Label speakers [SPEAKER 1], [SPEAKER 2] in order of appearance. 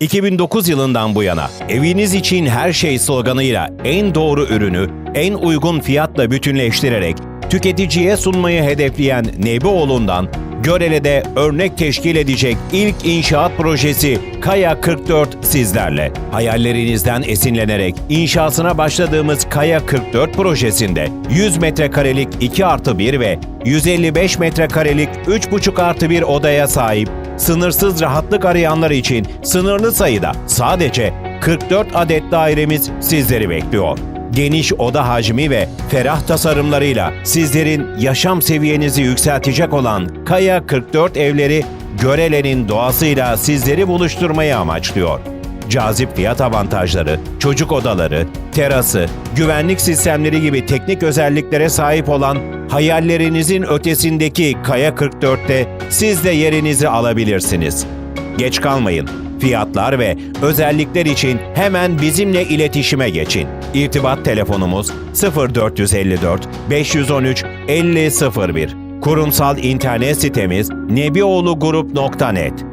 [SPEAKER 1] 2009 yılından bu yana eviniz için her şey sloganıyla en doğru ürünü en uygun fiyatla bütünleştirerek tüketiciye sunmayı hedefleyen Nebioğlu'ndan Görele'de örnek teşkil edecek ilk inşaat projesi Kaya 44 sizlerle. Hayallerinizden esinlenerek inşasına başladığımız Kaya 44 projesinde 100 metrekarelik 2 artı 1 ve 155 metrekarelik 3,5 artı 1 odaya sahip sınırsız rahatlık arayanlar için sınırlı sayıda sadece 44 adet dairemiz sizleri bekliyor. Geniş oda hacmi ve ferah tasarımlarıyla sizlerin yaşam seviyenizi yükseltecek olan Kaya 44 evleri Görele'nin doğasıyla sizleri buluşturmayı amaçlıyor. Cazip fiyat avantajları, çocuk odaları, terası, güvenlik sistemleri gibi teknik özelliklere sahip olan hayallerinizin ötesindeki Kaya 44'te siz de yerinizi alabilirsiniz. Geç kalmayın. Fiyatlar ve özellikler için hemen bizimle iletişime geçin. İrtibat telefonumuz 0454 513 5001. Kurumsal internet sitemiz nebioğlugrup.net.